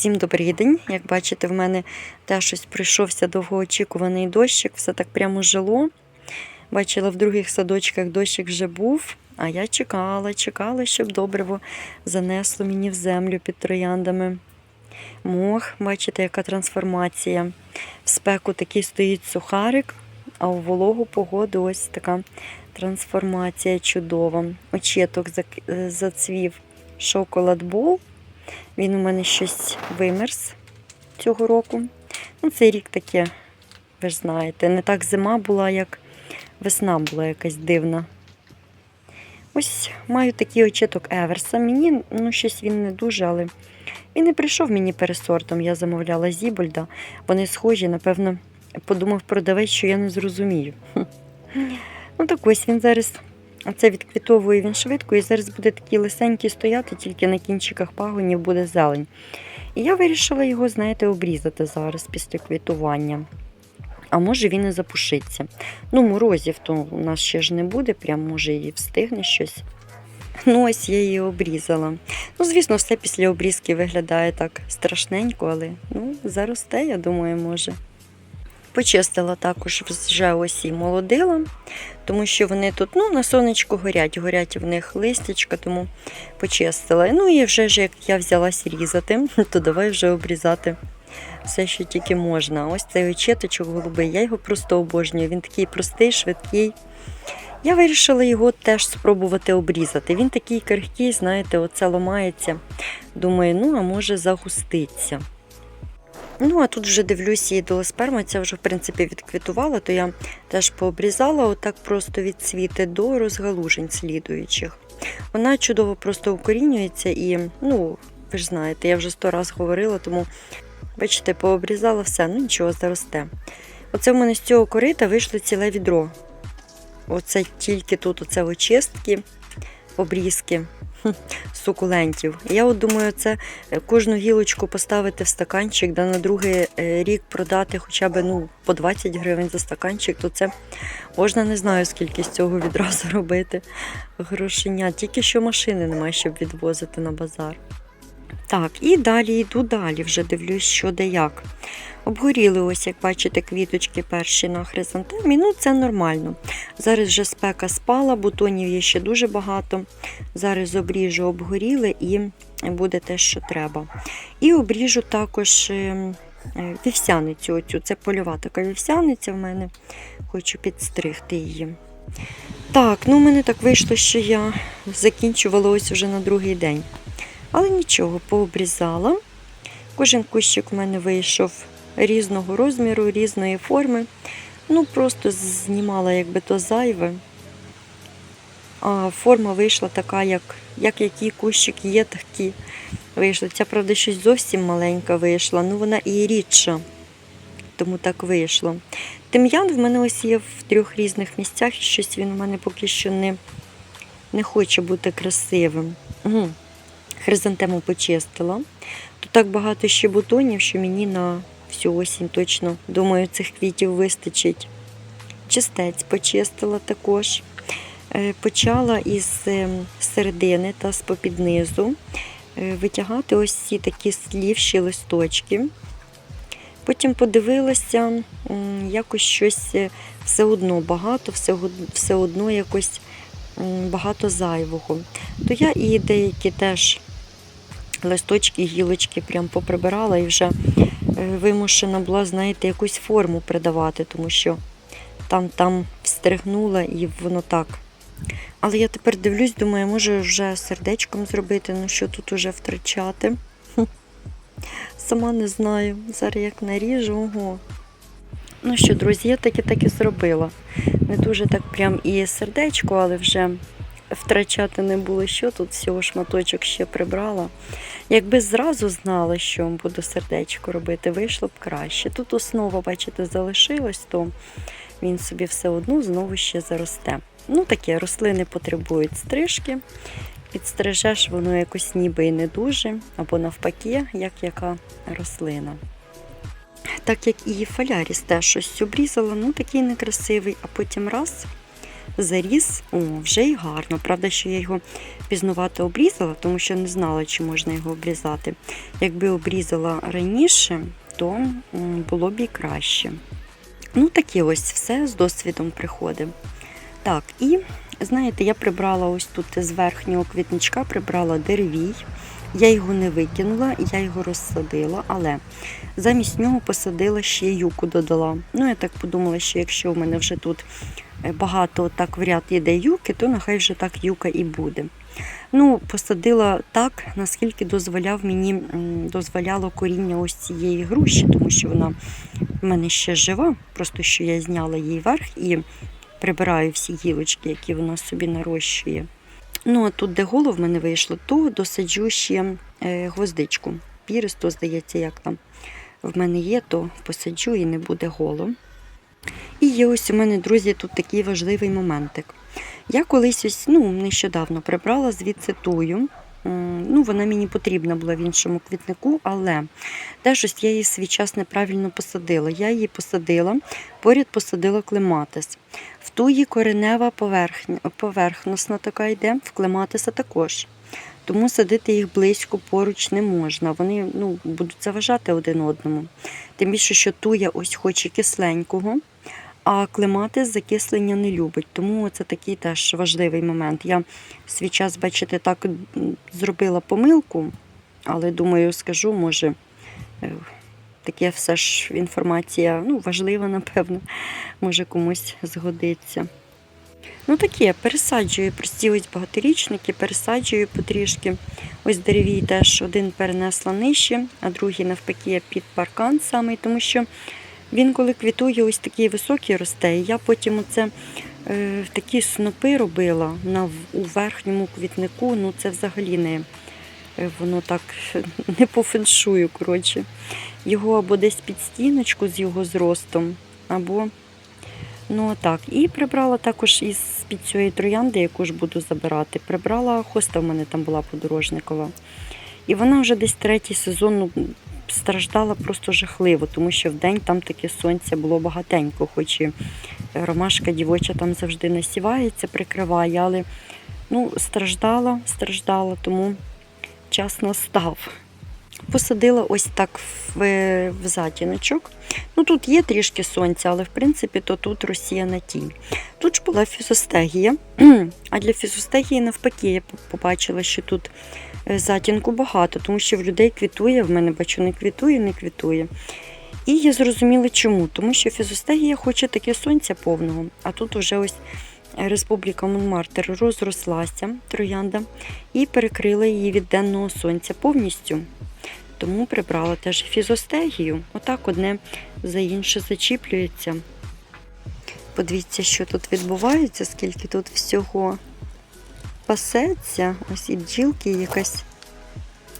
Всім добрий день. Як бачите, в мене теж щось прийшовся довгоочікуваний дощик, все так прямо жило. Бачила, в других садочках дощик вже був, а я чекала, чекала, щоб добриво занесло мені в землю під трояндами. Мох, бачите, яка трансформація. В спеку такий стоїть сухарик, а у вологу погоду ось така трансформація чудова. Очіток е, зацвів шоколад бол. Він у мене щось вимерз цього року. Ну, цей рік таке, ви ж знаєте, не так зима була, як весна була якась дивна. Ось маю такий очіток Еверса. Мені ну, щось він не дуже, але він не прийшов мені пересортом. Я замовляла Зібольда. Вони схожі, напевно, подумав продавець, що я не зрозумію. Ну так ось він зараз а це відквітовує він швидко, і зараз буде такі лисенькі стояти, тільки на кінчиках пагонів буде зелень. І я вирішила його, знаєте, обрізати зараз після квітування. А може він і запушиться. Ну, морозів то у нас ще ж не буде, прям може і встигне щось. Ну, ось я її обрізала. Ну, звісно, все після обрізки виглядає так страшненько, але ну, заросте, я думаю, може. Почистила також вже ось і молодила, тому що вони тут ну, на сонечку горять, горять в них листячка, тому почистила. Ну і вже ж як я взялась різати, то давай вже обрізати все, що тільки можна. Ось цей очеточок голубий, я його просто обожнюю. Він такий простий, швидкий. Я вирішила його теж спробувати обрізати. Він такий крихкий, знаєте, оце ламається. Думаю, ну а може загуститься. Ну, а тут вже дивлюся, і долосперма ця вже, в принципі, відквітувала, то я теж пообрізала отак просто від цвіти до розгалужень слідуючих. Вона чудово просто укорінюється і, ну, ви ж знаєте, я вже сто раз говорила, тому, бачите, пообрізала все, ну нічого, заросте. Оце в мене з цього корита вийшло ціле відро. Оце тільки тут оце очистки, обрізки сукулентів. Я от думаю, це е, кожну гілочку поставити в стаканчик, да на другий е, рік продати хоча б ну, по 20 гривень за стаканчик, то це можна не знаю, скільки з цього відразу робити грошеня. Тільки що машини немає, щоб відвозити на базар. Так, і далі йду далі, вже дивлюсь, що де як. Обгоріли, ось, як бачите, квіточки перші на хризантемі. Ну, це нормально. Зараз вже спека спала, бутонів є ще дуже багато. Зараз обріжу обгоріли і буде те, що треба. І обріжу також е, е, вівсяницю. Оцю. Це польова така вівсяниця в мене. Хочу підстригти її. Так, ну в мене так вийшло, що я закінчувала ось вже на другий день. Але нічого, пообрізала. Кожен кущик в мене вийшов різного розміру, різної форми. Ну, просто знімала якби то зайве. А форма вийшла така, як, як який кущик є, такі вийшла. Ця, правда, щось зовсім маленька вийшла, ну вона і рідша, тому так вийшло. Тим'ян в мене ось є в трьох різних місцях, і щось він в мене поки що не, не хоче бути красивим. Угу. Хризантему почистила. Тут так багато ще бутонів, що мені на всю осінь точно, думаю, цих квітів вистачить. Чистець почистила також. Е, Почала із е, середини та з попід низу е, витягати ось ці такі слівші листочки. Потім подивилася, якось щось все одно багато, все, одно якось багато зайвого. То я і деякі теж листочки, гілочки прям поприбирала і вже вимушена була, знаєте, якусь форму придавати, тому що там там встригнула і воно так. Але я тепер дивлюсь, думаю, може вже сердечком зробити, ну що тут уже втрачати. Сама не знаю. Зараз як наріжу, ого. Ну що, друзі, я таки так і зробила. Не дуже так прям і сердечко, але вже втрачати не було що. Тут всього шматочок ще прибрала. Якби зразу знала, що буду сердечко робити, вийшло б краще. Тут основа, бачите, залишилась, то він собі все одно знову ще заросте. Ну, таке, рослини потребують стрижки. Підстрижеш, воно якось ніби і не дуже, або навпаки, як яка рослина. Так як і фаляріс теж щось обрізала, ну такий некрасивий, а потім раз заріс, о, вже й гарно. Правда, що я його пізнувато обрізала, тому що не знала, чи можна його обрізати. Якби обрізала раніше, то було б і краще. Ну, таке ось все з досвідом приходить. Так, і знаєте, я прибрала ось тут з верхнього квітничка, прибрала деревій. Я його не викинула, я його розсадила, але замість нього посадила ще юку додала. Ну, я так подумала, що якщо в мене вже тут е, багато так в ряд іде юки, то нехай вже так юка і буде. Ну, посадила так, наскільки дозволяв мені дозволяло коріння ось цієї груші, тому що вона в мене ще жива, просто що я зняла її верх і прибираю всі гілочки, які вона собі нарощує. Ну, а тут, де голо в мене вийшло, то досаджу ще е, гвоздичку. Піристо, здається, як там в мене є, то посаджу і не буде голо. І є ось у мене, друзі, тут такий важливий моментик. Я колись ось, ну, нещодавно прибрала звідси тую. М, Ну, вона мені потрібна була в іншому квітнику, але теж ось я її свій час неправильно посадила. Я її посадила, поряд посадила клематис. В туї коренева поверхня, поверхностна така йде, в клематиса також. Тому садити їх близько поруч не можна. Вони ну, будуть заважати один одному. Тим більше, що туя ось хоче кисленького, а клематис закислення не любить. Тому це такий теж важливий момент. Я свій час, бачите, так зробила помилку, але думаю, скажу, може, е, таке все ж інформація ну, важлива, напевно, може комусь згодиться. Ну таке, пересаджую прості ось багаторічники, пересаджую потрішки. Ось деревій теж один перенесла нижче, а другий навпаки під паркан самий, тому що він, коли квітує, ось такий високий росте. І я потім оце е, такі снопи робила на, у верхньому квітнику. Ну це взагалі не е, воно так не по феншую, коротше. Його або десь під стіночку з його зростом, або Ну так, і прибрала також із під цієї троянди, яку ж буду забирати. Прибрала хоста в мене там була подорожникова. І вона вже десь третій сезон ну, страждала просто жахливо, тому що вдень там таке сонця було багатенько, хоч і ромашка дівоча там завжди насівається, прикриває, але ну, страждала, страждала, тому час настав. Посадила ось так в, в затіночок. Ну, тут є трішки сонця, але в принципі то тут розсіяна тінь. Тут ж була фізостегія, а для фізостегії навпаки я побачила, що тут затінку багато, тому що в людей квітує, в мене бачу, не квітує, не квітує. І я зрозуміла чому. Тому що фізостегія хоче таке сонця повного, а тут вже ось Республіка Монмартер розрослася, троянда, і перекрила її від денного сонця повністю. Тому прибрала теж фізостегію. Отак одне за інше зачіплюється. Подивіться, що тут відбувається, скільки тут всього пасеться. Ось і бджілки, якась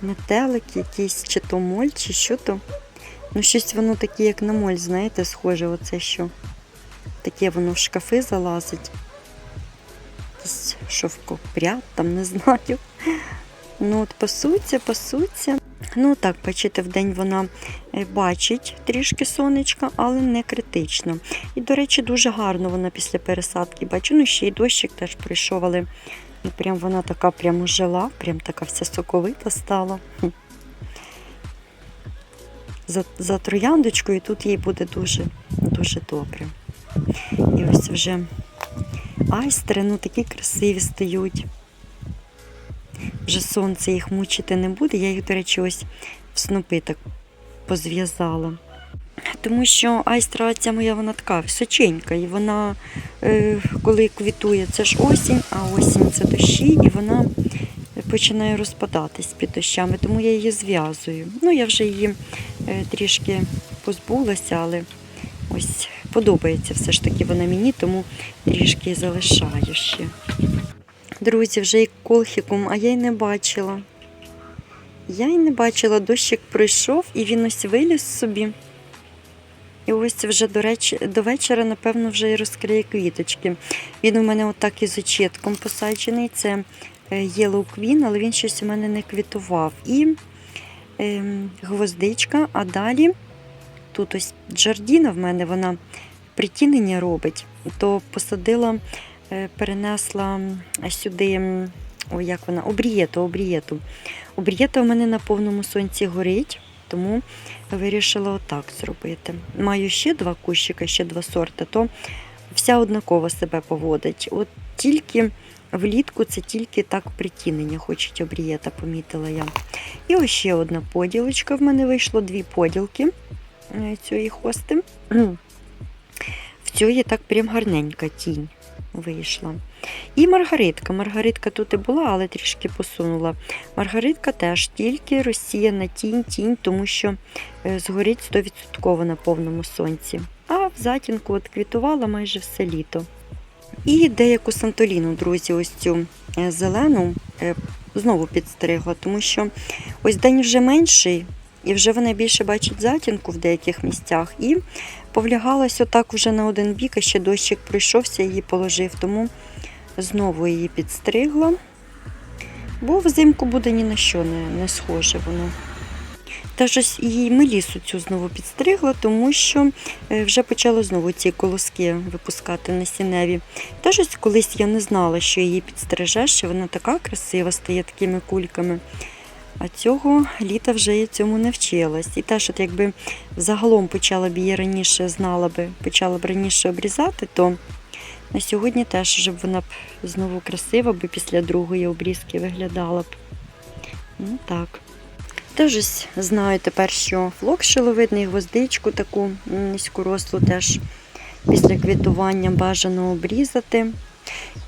метелик, якийсь чи то моль, чи що то. Ну, щось воно таке, як на моль, знаєте, схоже, оце що. Таке воно в шкафи залазить. Якийсь шовкопряд, там не знаю. Ну, от пасуться, пасуться. Ну так, бачите, вдень вона е, бачить трішки сонечка, але не критично. І, до речі, дуже гарно вона після пересадки бачу. Ну, ще й дощик теж прийшов, але ну, прям вона така прямо жила, прям така вся соковита стала. За, за трояндочкою тут їй буде дуже, дуже добре. І ось вже айстри, ну такі красиві стають вже сонце їх мучити не буде. Я їх, до речі, ось в снопи так позв'язала. Тому що айстра ця моя вона така височенька, і вона, коли квітує, це ж осінь, а осінь це дощі, і вона починає розпадатись під дощами, тому я її зв'язую. Ну, я вже її е, трішки позбулася, але ось подобається все ж таки вона мені, тому трішки залишаю ще. Друзі, вже і колхікум, а я й не бачила. Я й не бачила, дощик пройшов і він ось виліз собі. І ось вже до, речі, до вечора, напевно, вже і розкриє квіточки. Він у мене отак із очітком посаджений. Це е, Yellow Queen, але він щось у мене не квітував. І ем, гвоздичка, а далі тут ось Джардіна в мене вона притінення робить, то посадила е, перенесла сюди, ой, як вона, обрієту, обрієту. Обрієта в мене на повному сонці горить, тому вирішила отак зробити. Маю ще два кущика, ще два сорти, то вся однаково себе поводить. От тільки влітку це тільки так притінення хочуть обрієта, помітила я. І ось ще одна поділочка в мене вийшло, дві поділки е, цієї хости. В цієї так прям гарненька тінь вийшла. І маргаритка. Маргаритка тут і була, але трішки посунула. Маргаритка теж тільки розсіяна тінь, тінь, тому що е, згорить 100% на повному сонці. А в затінку от квітувала майже все літо. І деяку сантоліну, друзі, ось цю е, зелену е, знову підстригла, тому що ось день вже менший, і вже вона більше бачить затінку в деяких місцях. І повлягалась отак уже на один бік, а ще дощик пройшовся, її положив, тому знову її підстригла. Бо взимку буде ні на що не, не схоже воно. Теж ось її мелісу цю знову підстригла, тому що е, вже почала знову ці колоски випускати на сіневі. Теж ось колись я не знала, що її підстрижеш, що вона така красива стає такими кульками. А цього літа вже я цьому навчилась. І теж, от якби загалом почала б її раніше знала би, почала б раніше обрізати, то на сьогодні теж, щоб вона б знову красива би після другої обрізки виглядала б. Ну так. Теж знаю тепер, що флок шиловидний, гвоздичку таку низькорослу теж після квітування бажано обрізати.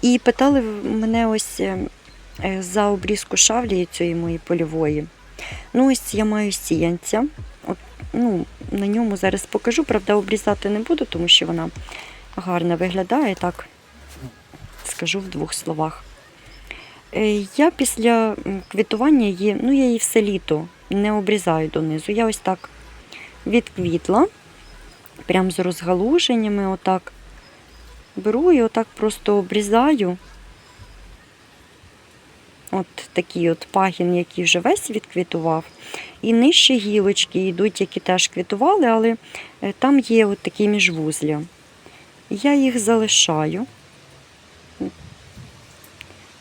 І питали мене ось е, е, за обрізку шавлії цієї моєї польової. Ну, ось я маю сіянця. От, ну, на ньому зараз покажу, правда, обрізати не буду, тому що вона гарно виглядає, так скажу в двох словах. Е, Я після квітування її, ну я її все літо не обрізаю донизу. Я ось так відквітла, прям з розгалуженнями, отак беру і отак просто обрізаю. От такий от пагін, який вже весь відквітував. І нижчі гілочки йдуть, які теж квітували, але е, там є от такі міжвузля. Я їх залишаю.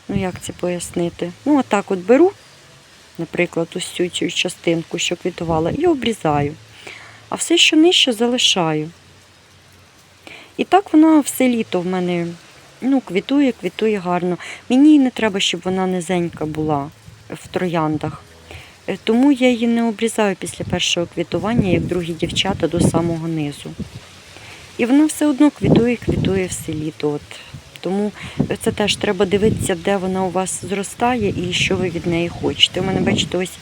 Ну, як це пояснити? Ну, отак от беру, наприклад, ось цю цю частинку, що квітувала, і обрізаю. А все, що нижче, залишаю. І так вона все літо в мене ну, квітує, квітує гарно. Мені не треба, щоб вона низенька була в трояндах. Е, Тому я її не обрізаю після першого квітування, як другі дівчата, до самого низу. І вона все одно квітує, квітує все літо. От. Тому це теж треба дивитися, де вона у вас зростає і що ви від неї хочете. У мене, бачите, ось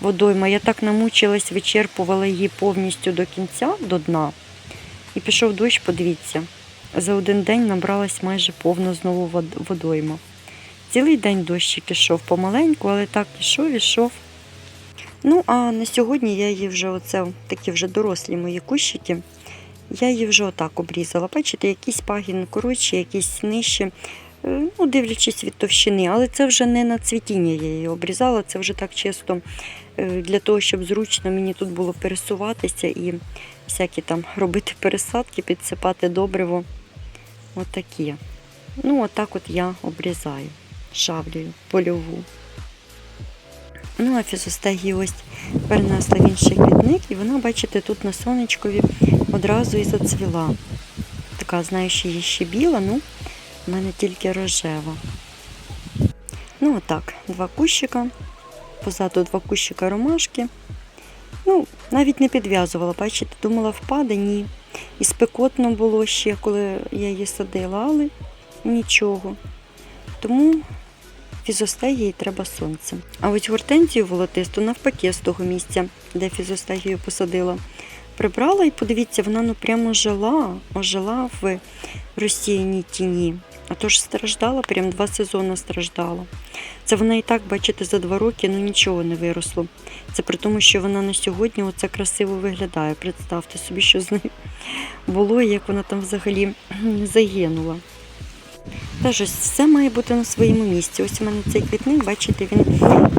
водойма. Я так намучилась, вичерпувала її повністю до кінця, до дна. І пішов дощ, подивіться. За один день набралась майже повна знову водойма. Цілий день дощик ішов помаленьку, але так ішов, ішов. Ну, а на сьогодні я її вже, оце такі вже дорослі мої кущики. Я її вже отак обрізала. Бачите, якийсь пагін коротший, якийсь нижче, е, ну, дивлячись від товщини, але це вже не на цвітіння я її обрізала, це вже так чисто е, для того, щоб зручно мені тут було пересуватися і всякі там робити пересадки, підсипати добриво. Отакі. Ну, отак от я обрізаю шавлею польову. Ну, а фізостегію ось перенесла в інший квітник, і вона, бачите, тут на сонечкові одразу і зацвіла. Така, знаю, що є ще біла, ну, в мене тільки рожева. Ну, отак, два кущика. Позаду два кущика ромашки. Ну, навіть не підв'язувала, бачите, думала, впаде, ні. І спекотно було ще, коли я її садила, але нічого. Тому фізостегії треба сонце. А ось гортензію волотисту навпаки з того місця, де фізостегію посадила. Прибрала і подивіться, вона ну прямо жила, ожила в розсіяній тіні. А то ж страждала, прям два сезони страждала. Це вона і так, бачите, за два роки ну нічого не виросло. Це при тому, що вона на сьогодні оце красиво виглядає. Представте собі, що з нею було, і як вона там взагалі загинула. Теж ось все має бути на своєму місці. Ось у мене цей квітник, бачите, він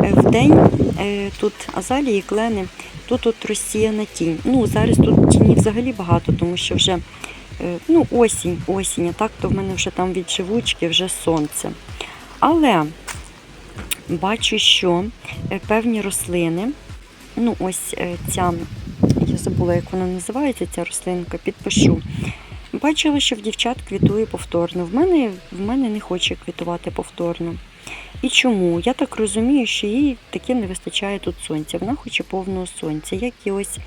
е, в день е, тут азалії, клени, тут от розсіяна тінь. Ну, зараз тут тіні взагалі багато, тому що вже е, ну, осінь, осінь, а так то в мене вже там від живучки вже сонце. Але бачу, що е, певні рослини, ну ось е, ця, я забула, як вона називається, ця рослинка, підпишу. Бачила, що в дівчат квітує повторно. В мене, в мене не хоче квітувати повторно. І чому? Я так розумію, що їй таки не вистачає тут сонця. Вона хоче повного сонця, як і ось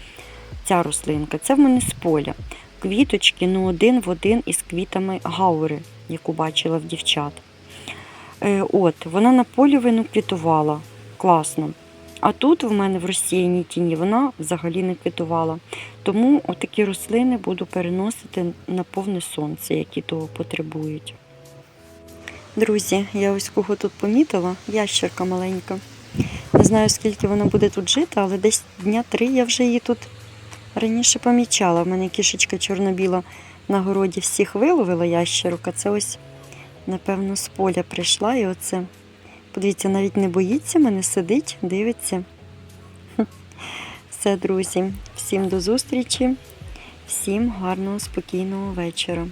ця рослинка. Це в мене з поля. Квіточки, ну один в один із квітами гаури, яку бачила в дівчат. Е, от, вона на полі вину квітувала. Класно. А тут в мене в розсіяній тіні вона взагалі не квітувала. Тому отакі рослини буду переносити на повне сонце, які того потребують. Друзі, я ось кого тут помітила, ящерка маленька. Не знаю, скільки вона буде тут жити, але десь дня три я вже її тут раніше помічала. В мене кішечка чорно-біла на городі всіх виловила ящерок, а це ось, напевно, з поля прийшла і оце. Подивіться, навіть не боїться мене, сидить, дивиться. Все, друзі, всім до зустрічі, всім гарного, спокійного вечора.